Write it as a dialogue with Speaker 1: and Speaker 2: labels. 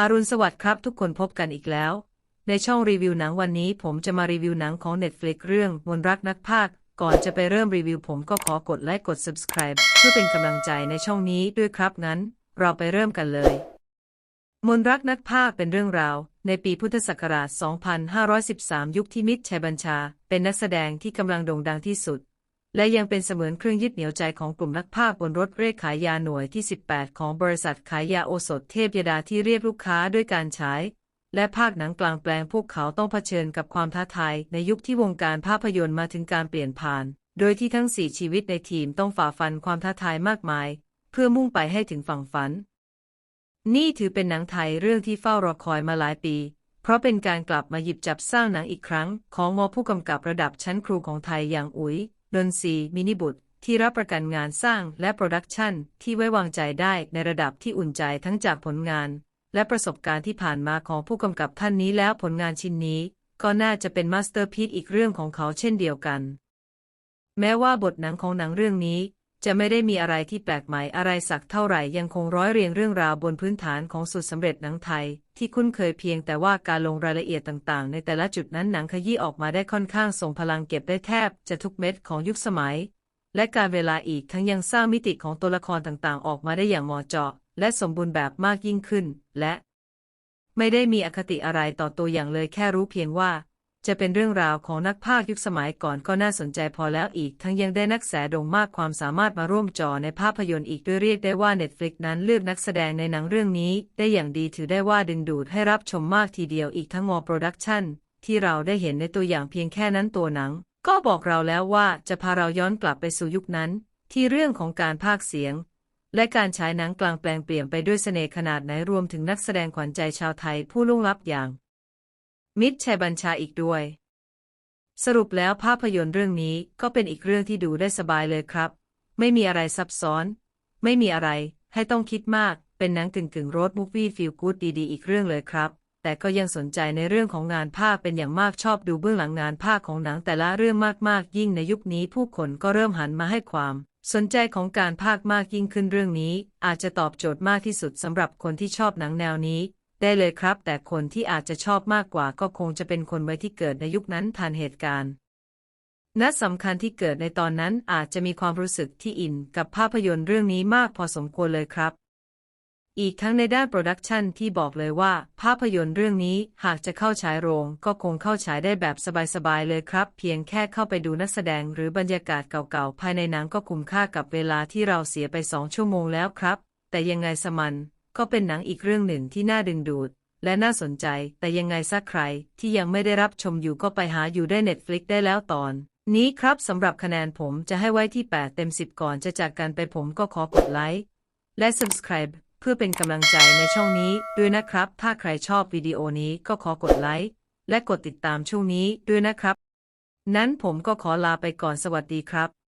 Speaker 1: อารุณสวัสดิ์ครับทุกคนพบกันอีกแล้ว ในช่องรีวิวหนังวันนี้ผมจะมารีวิวหนังของ Netflix เรื่องมนรักนักพากย์ก่อนจะไปเริ่มรีวิวผมก็ขอกดไลค์กด subscribe เพื่อเป็นกำลังใจในช่องนี้ด้วยครับงั้น เราไปเริ่มกันเลย มนรักนักพากย์เป็นเรื่องราว ในปีพุทธศักราช 2513 ยุคที่มิตรชัยบัญชา เป็นนักแสดงที่กำลังโด่งดังที่สุด และยังเป็นเสมือนเครื่องยึดเหนี่ยวใจของกลุ่มนักพากย์บนรถเร่ขายยาหน่วยที่ 18 ของบริษัทขายยาโอสถเทพยดาที่เรียกลูกค้าด้วยการฉายและภาคหนังกลางแปลงพวกเขาต้องเผชิญกับความท้าทายในยุคที่วงการภาพยนตร์มาถึงการเปลี่ยนผ่าน โดยที่ทั้งสี่ชีวิตในทีมต้องฝ่าฟันความท้าทายมากมาย เพื่อมุ่งไปให้ถึงฝั่งฝัน นี่ถือเป็นหนังไทยเรื่องที่เฝ้ารอคอยมาหลายปี เพราะเป็นการกลับมาหยิบจับสร้างหนังอีกครั้ง ของงอผู้กำกับระดับชั้นครูของไทยอย่างอุ๋ย ดนทรีมินิบุตรที่รับประกันงานสร้างและโปรดักชันที่ไว้วางใจได้ในระดับที่อุ่นใจทั้งจากผลงาน และประสบการณ์ที่ผ่านมาของผู้กำกับท่านนี้แล้วผลงานชิ้นนี้ ก็น่าจะเป็นมาสเตอร์พีซอีกเรื่องของเขาเช่นเดียวกัน แม้ว่าบทหนังของหนังเรื่องนี้ จะไม่ได้มีอะไรที่แปลกใหม่อะไรสักเท่าไหร่ยังคงร้อยเรียงเรื่องราวบนพื้นฐานของสุดสำเร็จหนังไทย ที่คุ้นเคยเพียงแต่ว่าการลงรายละเอียดต่างๆ ในแต่ละจุดนั้นหนังขยี้ออกมาได้ค่อนข้างทรงพลังเก็บได้แทบจะทุกเม็ดของยุคสมัย และการเวลาอีกทั้งยังสร้างมิติของตัวละครต่างๆ ออกมาได้อย่างเหมาะเจาะ และสมบูรณ์แบบมากยิ่งขึ้น และ ไม่ได้มีอคติอะไรต่อตัวอย่างเลยแค่รู้เพียงว่า จะเป็นเรื่องราวของนักพากย์ยุคสมัยก่อนก็น่าสนใจพอแล้วอีก ทั้งยังได้นักแสดงมากความสามารถมาร่วมจอในภาพยนตร์อีกด้วยเรียกได้ว่า Netflix นั้นเลือกนักแสดงในหนังเรื่องนี้ ได้อย่างดีถือได้ว่าดึงดูดให้รับชมมากทีเดียวอีกทั้งงอโปรดักชั่นที่เราได้เห็นในตัวอย่างเพียงแค่นั้นตัวหนัง ก็บอกเราแล้วว่าจะพาเราย้อนกลับไปสู่ยุคนั้น ที่เรื่องของการพากย์เสียง และการฉายหนังกลางแปลงเปลี่ยนไปด้วยเสน่ห์ขนาดไหนรวมถึงนักแสดงขวัญใจชาวไทยผู้ล่งลับอย่าง มิตรชัยบัญชาอีกด้วย สรุปแล้วภาพยนตร์เรื่องนี้ก็เป็นอีกเรื่องที่ดูได้สบายเลยครับ ไม่มีอะไรซับซ้อน ไม่มีอะไรให้ต้องคิดมาก เป็นหนังกึ่งกึ่งโรดมูฟวี่ฟิลกูดดีๆอีกเรื่องเลยครับ แต่ก็ยังสนใจในเรื่องของงานภาคเป็นอย่างมากชอบดูเบื้องหลังงานภาคของหนังแต่ละเรื่องมากๆ ยิ่งในยุคนี้ผู้คนก็เริ่มหันมาให้ความสนใจของการภาคมากยิ่งขึ้นเรื่องนี้ อาจจะตอบโจทย์มากที่สุดสำหรับคนที่ชอบหนังแนวนี้ ได้เลยครับ แต่คนที่อาจจะชอบมากกว่าก็คงจะเป็นคนวัยที่เกิดในยุคนั้นทันเหตุการณ์นัดสำคัญที่เกิดในตอนนั้นอาจจะมีความรู้สึกที่อินกับภาพยนตร์เรื่องนี้มากพอสมควรเลยครับ อีกทั้งในด้านโปรดักชันที่บอกเลยว่า ภาพยนตร์เรื่องนี้หากจะเข้าฉายโรง ก็คงเข้าฉายได้แบบสบายๆเลยครับ เพียงแค่เข้าไปดูนักแสดงหรือบรรยากาศเก่าๆ ภายในหนังก็คุ้มค่ากับเวลาที่เราเสียไปสองชั่วโมงแล้วครับ แต่ยังไงสมัน ก็เป็นหนังอีกเรื่องหนึ่งที่น่าดึงดูด และน่าสนใจ แต่ยังไงสักใครที่ยังไม่ได้รับชมอยู่ก็ไปหาอยู่ได้ Netflix ได้แล้วตอน นี้ครับสำหรับคะแนนผมจะให้ไว้ที่ 8 เต็ม 10 ก่อนจะจากกันไปผมก็ขอกดไลค์และ subscribe เพื่อเป็นกำลังใจในช่องนี้ด้วยนะครับ ถ้าใครชอบวิดีโอนี้ก็ขอกดไลค์และกดติดตามช่วงนี้ด้วยนะครับ นั้นผมก็ขอลาไปก่อนสวัสดีครับ